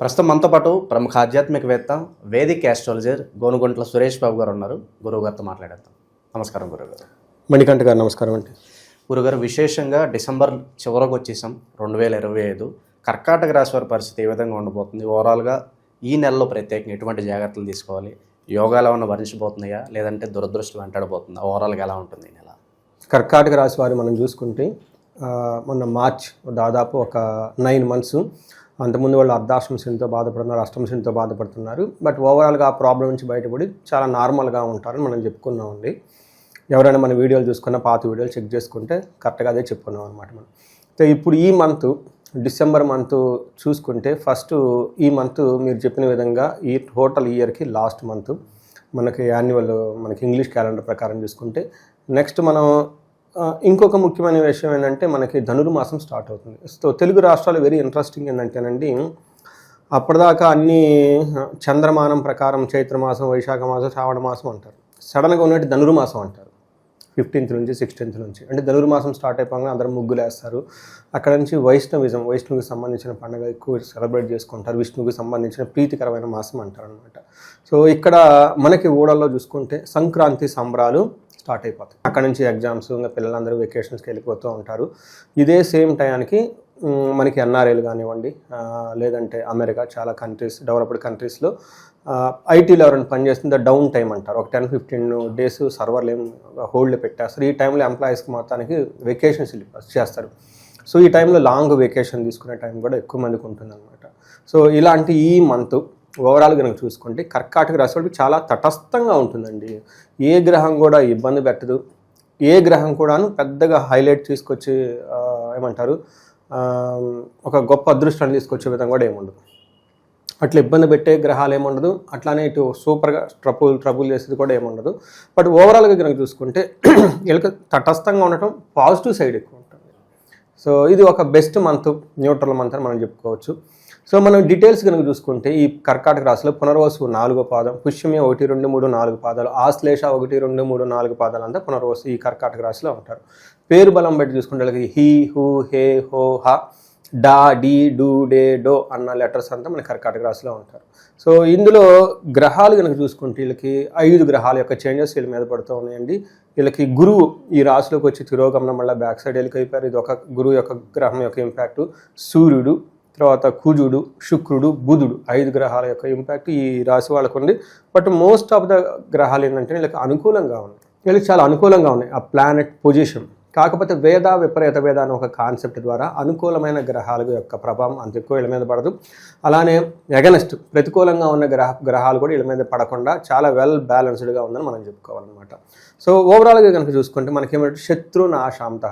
ప్రస్తుతం మనతో పాటు ప్రముఖ ఆధ్యాత్మికవేత్త వేదిక్ ఆస్ట్రాలజర్ గోనుగుంట్ల సురేష్ బాబు గారు ఉన్నారు. గురువు గారితో మాట్లాడేద్దాం. నమస్కారం గురుగారు మణికంఠ గారు నమస్కారం అండి. గురుగారు విశేషంగా డిసెంబర్ చివరకు వచ్చేసాం రెండు వేల ఇరవై ఐదు. కర్కాటక రాశి వారి పరిస్థితి ఏ విధంగా ఉండబోతుంది? ఓవరాల్గా ఈ నెలలో ప్రత్యేకంగా ఎటువంటి జాగ్రత్తలు తీసుకోవాలి? యోగాలు ఏమైనా భరించబోతున్నాయా? లేదంటే దురదృష్టం వెంటాడబోతుందా ఓవరాల్గా ఎలా ఉంటుంది ఈ నెల? కర్కాటక రాశి వారి మనం చూసుకుంటే మొన్న మార్చ్ దాదాపు ఒక నైన్ మంత్స్ అంతకుముందు వాళ్ళు అర్ధాష్టమశనితో బాధపడుతున్నారు అష్టమశనితో బాధపడుతున్నారు. బట్ ఓవరాల్గా ఆ ప్రాబ్లం నుంచి బయటపడి చాలా నార్మల్గా ఉంటారని మనం చెప్పుకున్నామండి ఎవరైనా మన వీడియోలు చూసుకున్న పాత వీడియోలు చెక్ చేసుకుంటే కరెక్ట్గా అదే చెప్పుకున్నాం అనమాట మనం. సో ఇప్పుడు ఈ మంత్ డిసెంబర్ మంత్ చూసుకుంటే ఫస్ట్ ఈ మంత్ మీరు చెప్పిన విధంగా ఈ టోటల్ ఇయర్కి లాస్ట్ మంత్ మనకి యాన్యువల్ మనకి ఇంగ్లీష్ క్యాలెండర్ ప్రకారం చూసుకుంటే నెక్స్ట్ మనం ఇంకొక ముఖ్యమైన విషయం ఏంటంటే మనకి ధనుర్మాసం స్టార్ట్ అవుతుంది. సో తెలుగు రాష్ట్రాలు వెరీ ఇంట్రెస్టింగ్ ఏంటంటేనండి అప్పటిదాకా అన్ని చంద్రమానం ప్రకారం చైత్రమాసం వైశాఖ మాసం శ్రావణ మాసం అంటారు. సడన్గా ఉన్నట్టు ధనుర్మాసం అంటారు. ఫిఫ్టీన్త్ నుంచి సిక్స్టీన్త్ నుంచి. అంటే ధనుర్మాసం స్టార్ట్ అయిపోగానే అందరూ ముగ్గులు వేస్తారు అక్కడ నుంచి వైష్ణవిజం వైష్ణవికి సంబంధించిన పండుగ ఎక్కువ సెలబ్రేట్ చేసుకుంటారు. విష్ణువుకి సంబంధించిన ప్రీతికరమైన మాసం అంటారు అనమాట సో ఇక్కడ మనకి ఊడల్లో చూసుకుంటే సంక్రాంతి సంబరాలు స్టార్ట్ అయిపోతాయి. అక్కడ నుంచి ఎగ్జామ్స్ ఇంకా పిల్లలందరూ వెకేషన్స్కి వెళ్ళిపోతూ ఉంటారు. ఇదే సేమ్ టయానికి మనకి ఎన్ఆర్ఐలు కానివ్వండి లేదంటే అమెరికా చాలా కంట్రీస్ డెవలప్డ్ కంట్రీస్లో ఐటీలో ఎవరైనా పనిచేస్తుంది డౌన్ టైం అంటారు. ఒక టెన్ ఫిఫ్టీన్ డేస్ సర్వర్లు ఏం హోల్డ్లో పెట్టేస్తారు. ఈ టైంలో ఎంప్లాయీస్కి మొత్తానికి వెకేషన్స్ చేస్తారు. సో ఈ టైంలో లాంగ్ వెకేషన్ తీసుకునే టైం కూడా ఎక్కువ మందికి ఉంటుందన్నమాట. సో ఇలాంటి ఈ మంత్ ఓవరాల్ కనుక చూసుకుంటే కర్కాటక రాశి వాళ్ళకి చాలా తటస్థంగా ఉంటుందండి. ఏ గ్రహం కూడా ఇబ్బంది పెట్టదు. ఏ గ్రహం కూడాను పెద్దగా హైలైట్ తీసుకొచ్చి ఏమంటారు ఒక గొప్ప అదృష్టాన్ని తీసుకొచ్చే విధంగా కూడా ఏముండదు. అట్లా ఇబ్బంది పెట్టే గ్రహాలు ఏముండదు. అట్లానే ఇటు సూపర్గా ట్రబుల్ ట్రబుల్ చేసేది కూడా ఏముండదు. బట్ ఓవరాల్గా కనుక చూసుకుంటే వీళ్ళకి తటస్థంగా ఉండటం పాజిటివ్ సైడ్ ఎక్కువ ఉంటుంది. సో ఇది ఒక బెస్ట్ మంత్ న్యూట్రల్ మంత్ అని మనం చెప్పుకోవచ్చు. సో మనం డీటెయిల్స్ కనుక చూసుకుంటే ఈ కర్కాటక రాశిలో పునర్వసు నాలుగో పాదం పుష్యమి ఒకటి రెండు మూడు నాలుగు పాదాలు ఆశ్లేష ఒకటి రెండు మూడు నాలుగు పాదాలు అంతా పునర్వసు ఈ కర్కాటక రాశిలో ఉంటారు. పేరు బలం బట్టి చూసుకుంటే వీళ్ళకి హీ హూ హే హో హ డా డి డూ డే డో అన్న లెటర్స్ అంతా మన కర్కాటక రాశిలో ఉంటారు. సో ఇందులో గ్రహాలు కనుక చూసుకుంటే వీళ్ళకి ఐదు గ్రహాల యొక్క చేంజెస్ వీళ్ళ మీద పడుతూ ఉన్నాయండి. వీళ్ళకి గురువు ఈ రాశిలోకి వచ్చి తిరోగమనం మళ్ళీ బ్యాక్ సైడ్ వెళ్ళికైపోయారు ఇది ఒక గురువు యొక్క గ్రహం యొక్క ఇంపాక్ట్. సూర్యుడు తర్వాత కుజుడు శుక్రుడు బుధుడు ఐదు గ్రహాల యొక్క ఇంపాక్ట్ ఈ రాశి వాళ్ళకు ఉంది. బట్ మోస్ట్ ఆఫ్ ద గ్రహాలు ఏంటంటే వీళ్ళకి అనుకూలంగా ఉన్నాయి. వీళ్ళకి చాలా అనుకూలంగా ఉన్నాయి. ఆ ప్లానెట్ పొజిషన్ కాకపోతే వేద విపరీత వేద అనే ఒక కాన్సెప్ట్ ద్వారా అనుకూలమైన గ్రహాల యొక్క ప్రభావం అంత ఎక్కువ వీళ్ళ మీద పడదు. అలానే ఎగనెస్ట్ ప్రతికూలంగా ఉన్న గ్రహ గ్రహాలు కూడా వీళ్ళ మీద పడకుండా చాలా వెల్ బ్యాలెన్స్డ్గా ఉందని మనం చెప్పుకోవాలన్నమాట. సో ఓవరాల్గా కనుక చూసుకుంటే మనకేమంటే శత్రు నాశాంత.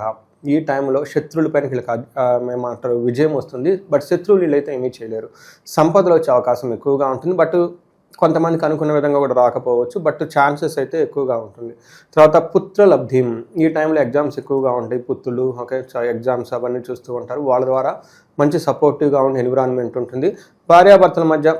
ఈ టైంలో శత్రువులపైన వీళ్ళకి అద్- మేమంటారు విజయం వస్తుంది. బట్ శత్రువులు వీళ్ళైతే ఏమీ చేయలేరు. సంపదలు వచ్చే అవకాశం ఎక్కువగా ఉంటుంది. బట్ కొంతమందికి అనుకున్న విధంగా కూడా రాకపోవచ్చు. బట్ ఛాన్సెస్ అయితే ఎక్కువగా ఉంటుంది. తర్వాత పుత్ర లబ్ధి. ఈ టైంలో ఎగ్జామ్స్ ఎక్కువగా ఉంటాయి. పుత్రులు ఓకే ఎగ్జామ్స్ అవన్నీ చూస్తూ ఉంటారు. వాళ్ళ ద్వారా మంచి సపోర్టివ్గా ఉండే ఎన్విరాన్మెంట్ ఉంటుంది. భార్యాభర్తల మధ్య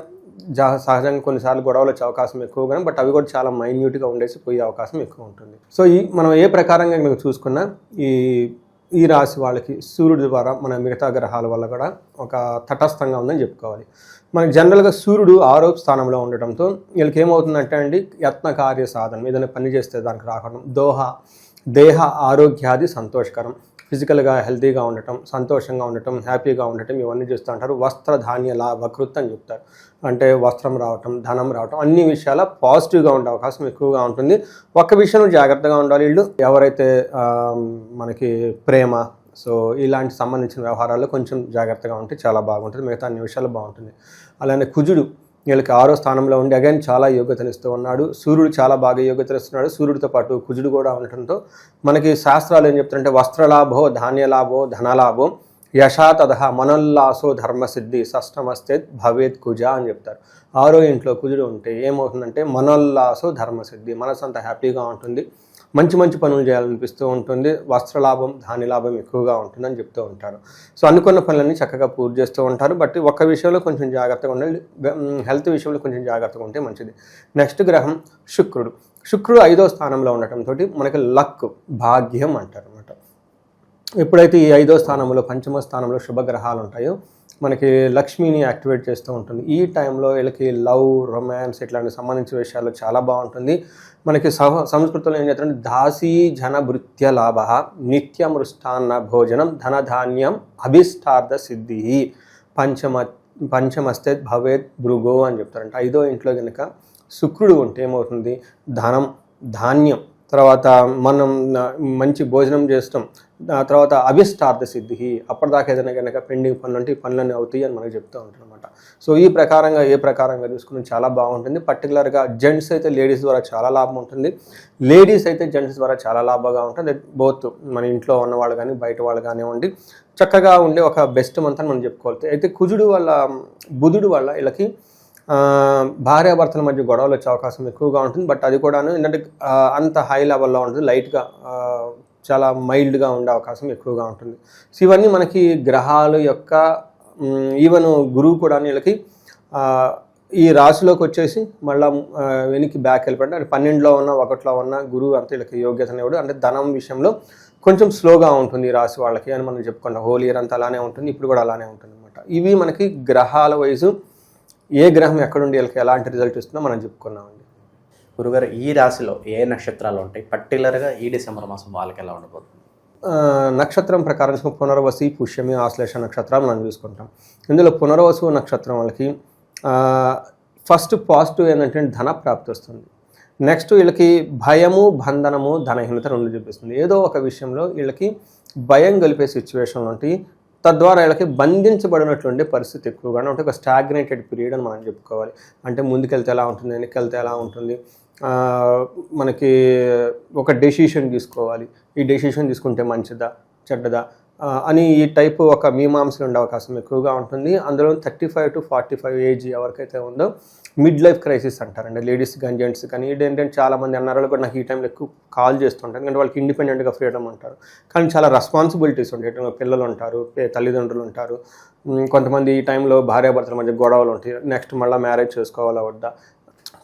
జా సహజంగా కొన్నిసార్లు గొడవలు వచ్చే అవకాశం ఎక్కువగా బట్ అవి కూడా చాలా మైన్యూట్గా ఉండేసి పోయే అవకాశం ఎక్కువ ఉంటుంది. సో ఈ మనం ఏ ప్రకారంగా మీకు చూసుకున్నా ఈ ఈ రాశి వాళ్ళకి సూర్యుడి ద్వారా మన మిగతా గ్రహాల వల్ల కూడా ఒక తటస్థంగా ఉందని చెప్పుకోవాలి. మనకి జనరల్గా సూర్యుడు ఆరో స్థానంలో ఉండటంతో వీళ్ళకి ఏమవుతుందంటే అండి యత్న కార్య సాధనం ఏదైనా పని చేస్తే దానికి రావడం దోహ దేహ ఆరోగ్యాది సంతోషకరం. ఫిజికల్గా హెల్తీగా ఉండటం సంతోషంగా ఉండటం హ్యాపీగా ఉండటం ఇవన్నీ చూస్తూ ఉంటారు. వస్త్ర ధాన్య లాభకృత్ అని చెప్తారు. అంటే వస్త్రం రావటం ధనం రావటం అన్ని విషయాల పాజిటివ్గా ఉండే అవకాశం ఎక్కువగా ఉంటుంది. ఒక్క విషయంలో జాగ్రత్తగా ఉండాలి వీళ్ళు. ఎవరైతే మనకి ప్రేమ సో ఇలాంటి సంబంధించిన వ్యవహారాల్లో కొంచెం జాగ్రత్తగా ఉంటే చాలా బాగుంటుంది. మిగతా అన్ని విషయాలు బాగుంటుంది. అలానే కుజుడు. వీళ్ళకి ఆరో స్థానంలో ఉండి అగైన్ చాలా యోగ్యతనిస్తూ ఉన్నాడు. సూర్యుడు చాలా బాగా యోగ్యతనిస్తున్నాడు సూర్యుడితో పాటు కుజుడు కూడా ఉండటంతో మనకి శాస్త్రాలు ఏం చెప్తారంటే వస్త్రలాభో ధాన్యలాభో ధనలాభో యశాతద మనోల్లాసో ధర్మసిద్ధి షష్టమస్తే భవేత్ కుజ అని చెప్తారు. ఆరో ఇంట్లో కుజుడు ఉంటే ఏమవుతుందంటే మనోల్లాసో ధర్మసిద్ధి మనసు అంత హ్యాపీగా ఉంటుంది. మంచి మంచి పనులు చేయాలనిపిస్తూ ఉంటుంది. వస్త్రలాభం ధాన్య లాభం ఎక్కువగా ఉంటుందని చెప్తూ ఉంటారు. సో అనుకున్న పనులన్నీ చక్కగా పూర్తి చేస్తూ ఉంటారు. బట్ ఒక్క విషయంలో కొంచెం జాగ్రత్తగా ఉండాలి. హెల్త్ విషయంలో కొంచెం జాగ్రత్తగా ఉంటే మంచిది. నెక్స్ట్ గ్రహం శుక్రుడు. శుక్రుడు ఐదో స్థానంలో ఉండటంతో మనకి లక్ భాగ్యం అంటారు అనమాట ఎప్పుడైతే ఈ ఐదో స్థానంలో పంచమ స్థానంలో శుభగ్రహాలు ఉంటాయో మనకి లక్ష్మిని యాక్టివేట్ చేస్తూ ఉంటుంది. ఈ టైంలో వీళ్ళకి లవ్ రొమాన్స్ ఇట్లాంటి సంబంధించిన విషయాలు చాలా బాగుంటుంది. మనకి సహ సంస్కృతంలో ఏం చేస్తారంటే దాసీ జన భృత్య లాభ నిత్యమృష్టాన్న భోజనం ధనధాన్యం అభిష్టార్థ సిద్ధి పంచమ పంచమస్తే భవేత్ భృగో అని చెప్తారంట. ఐదో ఇంట్లో కనుక శుక్రుడు ఉంటే ఏమవుతుంది? ధనం ధాన్యం. తర్వాత మనం మంచి భోజనం చేస్తాం. తర్వాత అభిష్టార్థ సిద్ధి అప్పటిదాకా ఏదైనా కనుక పెండింగ్ పనులు అంటే ఈ పనులన్నీ అవుతాయి అని మనకు చెప్తూ ఉంటారు అనమాట సో ఈ ప్రకారంగా ఏ ప్రకారంగా చూసుకుని చాలా బాగుంటుంది. పర్టికులర్గా జెంట్స్ అయితే లేడీస్ ద్వారా చాలా లాభం ఉంటుంది. లేడీస్ అయితే జెంట్స్ ద్వారా చాలా లాభంగా ఉంటుంది. బోత్ మన ఇంట్లో ఉన్న వాళ్ళు కానీ బయట వాళ్ళు కానివ్వండి. చక్కగా ఉండే ఒక బెస్ట్ మంత్ అని మనం చెప్పుకోవాలి. అయితే కుజుడు వల్ల బుధుడు వల్ల వీళ్ళకి భార్యాభర్తల మధ్య గొడవలు వచ్చే అవకాశం ఎక్కువగా ఉంటుంది. బట్ అది కూడాను ఏంటంటే అంత హై లెవెల్లో ఉంటుంది. లైట్గా చాలా మైల్డ్గా ఉండే అవకాశం ఎక్కువగా ఉంటుంది. సో ఇవన్నీ మనకి గ్రహాల యొక్క ఈవెన్ గురువు కూడా వీళ్ళకి ఈ రాశిలోకి వచ్చేసి మళ్ళీ వెనక్కి బ్యాక్ వెళ్ళిపోయింది అంటే పన్నెండులో ఉన్న ఒకటిలో ఉన్న గురువు అంత వీళ్ళకి యోగ్యతనివ్వడు అంటే ధనం విషయంలో కొంచెం స్లోగా ఉంటుంది ఈ రాశి వాళ్ళకి అని మనం చెప్పుకుంటాం. హోల్ ఇయర్ అంతా అలానే ఉంటుంది ఇప్పుడు కూడా అలానే ఉంటుంది అనమాట ఇవి మనకి గ్రహాల వైజు ఏ గ్రహం ఎక్కడుండి వీళ్ళకి ఎలాంటి రిజల్ట్ ఇస్తుందో మనం చెప్పుకున్నామండి. గురుగారు ఈ రాశిలో ఏ నక్షత్రాలు ఉంటాయి? పర్టికులర్గా ఈ డిసెంబర్ మాసం వాళ్ళకి ఎలా ఉండబోతుంది? నక్షత్రం ప్రకారం పునర్వసి పుష్యమి ఆశ్లేష నక్షత్రాలు మనం చూసుకుంటాం. ఇందులో పునర్వసు నక్షత్రం వాళ్ళకి ఫస్ట్ పాజిటివ్ ఏంటంటే ధన ప్రాప్తి వస్తుంది. నెక్స్ట్ వీళ్ళకి భయము బంధనము ధనహీనత రెండు చూపిస్తుంది. ఏదో ఒక విషయంలో వీళ్ళకి భయం గలిపే సిచ్యువేషన్ ఉంటాయి తద్వారా వీళ్ళకి బంధించబడినటువంటి పరిస్థితి ఎక్కువగానే ఉంటే ఒక స్టాగ్నేటెడ్ పీరియడ్ అని మనం చెప్పుకోవాలి. అంటే ముందుకెళ్తే ఎలా ఉంటుంది వెనక్కి ఎలా ఉంటుంది మనకి ఒక డెసిషన్ తీసుకోవాలి. ఈ డెసిషన్ తీసుకుంటే మంచిదా చెడ్డదా? అని ఈ టైపు ఒక మీమాంసలు ఉండే అవకాశం ఎక్కువగా ఉంటుంది. అందులో thirty five to forty five age ఎవరికైతే ఉందో మిడ్ లైఫ్ క్రైసిస్ అంటారండి. లేడీస్ కానీ జెంట్స్ కానీ ఏంటంటే చాలా మంది అన్నారు కూడా నాకు ఈ టైంలో ఎక్కువ కాల్ చేస్తుంటారు. ఎందుకంటే వాళ్ళకి ఇండిపెండెంట్గా ఫ్రీడమ్ అంటారు. కానీ చాలా రెస్పాన్సిబిలిటీస్ ఉంటాయి. పిల్లలు ఉంటారు తల్లిదండ్రులు ఉంటారు. కొంతమంది ఈ టైంలో భార్యాభర్తల మధ్య గొడవలు ఉంటాయి. నెక్స్ట్ మళ్ళీ మ్యారేజ్ చేసుకోవాలా వద్దా?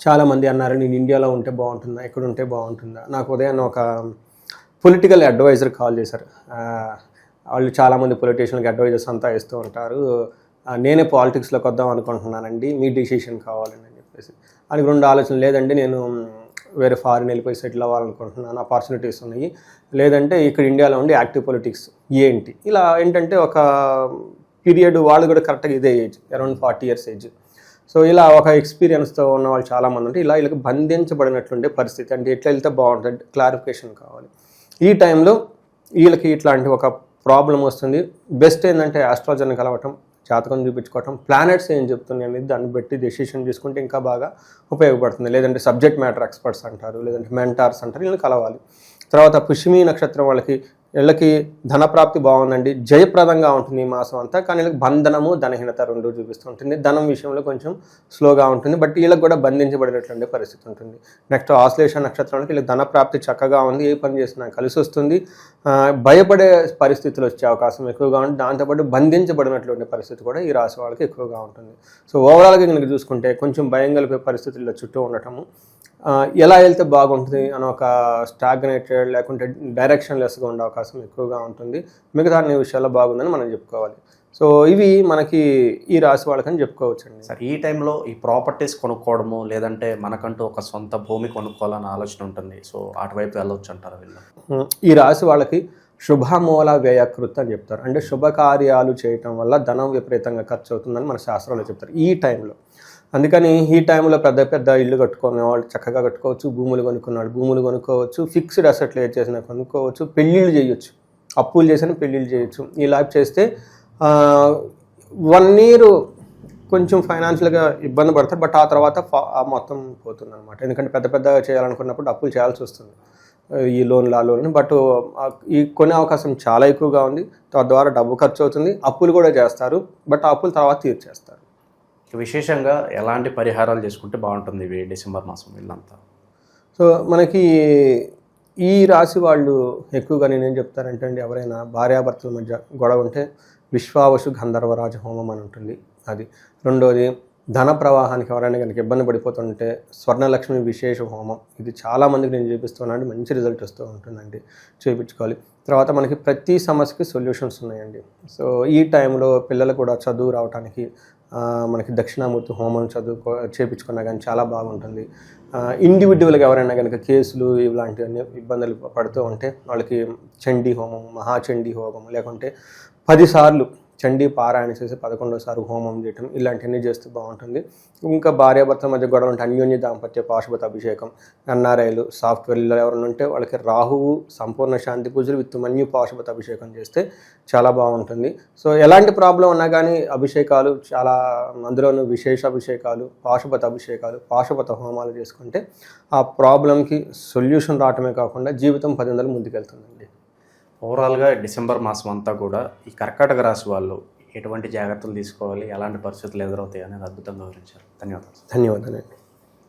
చాలామంది అన్నారు నేను ఇండియాలో ఉంటే బాగుంటుందా? ఎక్కడ ఉంటే బాగుంటుందా? నాకు ఉదయం ఒక పొలిటికల్ అడ్వైజర్ కాల్ చేశారు. వాళ్ళు చాలామంది పొలిటీషియన్కి అడ్వైజర్స్ అంతా ఇస్తూ ఉంటారు. నేనే పాలిటిక్స్లోకి వద్దాం అనుకుంటున్నానండి మీ డిసిషన్ కావాలని అని చెప్పేసి. అని రెండు ఆలోచనలు. లేదండి నేను వేరే ఫారిన్ వెళ్ళిపోయి సెటిల్ అవ్వాలనుకుంటున్నాను ఆపర్చునిటీస్ ఉన్నాయి. లేదంటే ఇక్కడ ఇండియాలో ఉండి యాక్టివ్ పొలిటిక్స్ ఏంటి? ఇలా ఏంటంటే ఒక పీరియడ్ వాళ్ళు కూడా కరెక్ట్గా ఇదే age around forty years age so ఇలా ఒక ఎక్స్పీరియన్స్తో ఉన్న వాళ్ళు చాలామంది ఉంటే ఇలా వీళ్ళకి బంధించబడినట్లుండే పరిస్థితి. అంటే ఎట్లా వెళ్తే బాగుంటుంది క్లారిఫికేషన్ కావాలి. ఈ టైంలో వీళ్ళకి ఇట్లాంటి ఒక ప్రాబ్లం వస్తుంది. బెస్ట్ ఏంటంటే ఆస్ట్రాలజర్ని కలవటం జాతకం చూపించుకోవటం ప్లానెట్స్ ఏం చెప్తున్నాయి అనేది దాన్ని బట్టి డెసిషన్ తీసుకుంటే ఇంకా బాగా ఉపయోగపడుతుంది. లేదంటే సబ్జెక్ట్ మ్యాటర్ ఎక్స్పర్ట్స్ అంటారు లేదంటే మెంటార్స్ అంటారు వీళ్ళని కలవాలి. తర్వాత పుష్మి నక్షత్రం వాళ్ళకి వీళ్ళకి ధనప్రాప్తి బాగుందండి. జయప్రదంగా ఉంటుంది ఈ మాసం అంతా. కానీ వీళ్ళకి బంధనము ధనహీనత రెండు చూపిస్తుంటుంది ధనం విషయంలో కొంచెం స్లోగా ఉంటుంది. బట్ వీళ్ళకి కూడా బంధించబడినటువంటి పరిస్థితి ఉంటుంది. నెక్స్ట్ ఆశ్లేష నక్షత్రానికి వీళ్ళకి ధనప్రాప్తి చక్కగా ఉంది. ఏ పని చేసినా కలిసి వస్తుంది. భయపడే పరిస్థితులు వచ్చే అవకాశం ఎక్కువగా ఉంటుంది దాంతోపాటు బంధించబడినటువంటి పరిస్థితి కూడా ఈ రాశి వాళ్ళకి ఎక్కువగా ఉంటుంది. సో ఓవరాల్గా కనుక చూసుకుంటే కొంచెం భయం కలిపే పరిస్థితుల్లో చుట్టూ ఉండటము ఎలా వెళ్తే బాగుంటుంది అని ఒక స్టాగ్నేటెడ్ లేకుంటే డైరెక్షన్ లెస్గా ఉండే అవకాశం ఎక్కువగా ఉంటుంది. మిగతా అన్ని విషయాల్లో బాగుందని మనం చెప్పుకోవాలి. సో ఇవి మనకి ఈ రాశి వాళ్ళకని చెప్పుకోవచ్చండి. సార్ ఈ టైంలో ఈ ప్రాపర్టీస్ కొనుక్కోవడము లేదంటే మనకంటూ ఒక సొంత భూమి కొనుక్కోవాలన్న ఆలోచన ఉంటుంది. సో అటువైపు వెళ్ళొచ్చు అంటారు వీళ్ళు? ఈ రాశి వాళ్ళకి శుభమూల వ్యయకృత్ అని చెప్తారు. అంటే శుభకార్యాలు చేయటం వల్ల ధనం విపరీతంగా ఖర్చు అవుతుందని మన శాస్త్రంలో చెప్తారు. ఈ టైంలో అందుకని ఈ టైంలో పెద్ద పెద్ద ఇల్లు కట్టుకునే వాళ్ళు చక్కగా కట్టుకోవచ్చు భూములు కొనుక్కున్నాడు భూములు కొనుక్కోవచ్చు ఫిక్స్డ్ అసెట్లు ఏ చేసినా కొనుక్కోవచ్చు పెళ్ళిళ్ళు చేయొచ్చు అప్పులు చేసిన పెళ్ళిళ్ళు చేయొచ్చు. ఈ లైఫ్ చేస్తే వన్ ఇయర్ కొంచెం ఫైనాన్షియల్గా ఇబ్బంది పడతారు బట్ ఆ తర్వాత ఆ మొత్తం పోతుంది అనమాట ఎందుకంటే పెద్ద పెద్దగా చేయాలనుకున్నప్పుడు అప్పులు చేయాల్సి వస్తుంది. ఈ లోన్లు ఆ లోన్లు బట్ ఈ కొనే అవకాశం చాలా ఎక్కువగా ఉంది. తద్వారా డబ్బు ఖర్చు అవుతుంది అప్పులు కూడా చేస్తారు బట్ ఆ అప్పులు తర్వాత తీర్చేస్తారు. విశేషంగా ఎలాంటి పరిహారాలు చేసుకుంటే బాగుంటుంది ఇవి డిసెంబర్ మాసం వీళ్ళంతా? సో మనకి ఈ రాశి వాళ్ళు ఎక్కువగా నేనేం చెప్తానంటే అండి ఎవరైనా భార్యాభర్తల మధ్య గొడవ ఉంటే విశ్వావసు గంధర్వరాజ హోమం అని ఉంటుంది అది. రెండోది ధన ప్రవాహానికి ఎవరైనా కనుక ఇబ్బంది పడిపోతుంటే స్వర్ణలక్ష్మి విశేష హోమం. ఇది చాలామందికి నేను చూపిస్తున్నాను మంచి రిజల్ట్ వస్తూ ఉంటుందండి చూపించుకోవాలి. తర్వాత మనకి ప్రతి సమస్యకి సొల్యూషన్స్ ఉన్నాయండి. సో ఈ టైంలో పిల్లలు కూడా చదువు రావడానికి మనకి దక్షిణామూర్తి హోమం చదువుకో చేయించుకున్నా కానీ చాలా బాగుంటుంది. ఇండివిజువల్గా ఎవరైనా కనుక కేసులు ఇలాంటివన్నీ ఇబ్బందులు పడుతూ ఉంటే వాళ్ళకి చండీ హోమం మహాచండీ హోమం లేకుంటే పదిసార్లు చండీ పారాయణ చేసి పదకొండోసారి హోమం చేయటం ఇలాంటివన్నీ చేస్తూ బాగుంటుంది. ఇంకా భార్యాభర్త మధ్య గొడవ ఉంటే అన్యోన్య దాంపత్య పాశుపత అభిషేకం ఎన్ఆర్ఐలు సాఫ్ట్వేర్లు ఎవరైనా ఉంటే వాళ్ళకి రాహువు సంపూర్ణ శాంతి పూజలు విత్ మన్యు పాశుపత అభిషేకం చేస్తే చాలా బాగుంటుంది. సో ఎలాంటి ప్రాబ్లం ఉన్నా కానీ అభిషేకాలు చాలా అందులోనూ విశేష అభిషేకాలు పాశుపత అభిషేకాలు పాశుపత హోమాలు చేసుకుంటే ఆ ప్రాబ్లంకి సొల్యూషన్ రావటమే కాకుండా జీవితం పది వందలు ముందుకెళ్తుందండి. ఓవరాల్గా డిసెంబర్ మాసం అంతా కూడా ఈ కర్కాటక రాశి వాళ్ళు ఎటువంటి జాగ్రత్తలు తీసుకోవాలి? ఎలాంటి పరిస్థితులు ఎదురవుతాయి అనేది అద్భుతంగా వివరించారు. ధన్యవాదాలు. ధన్యవాదాలు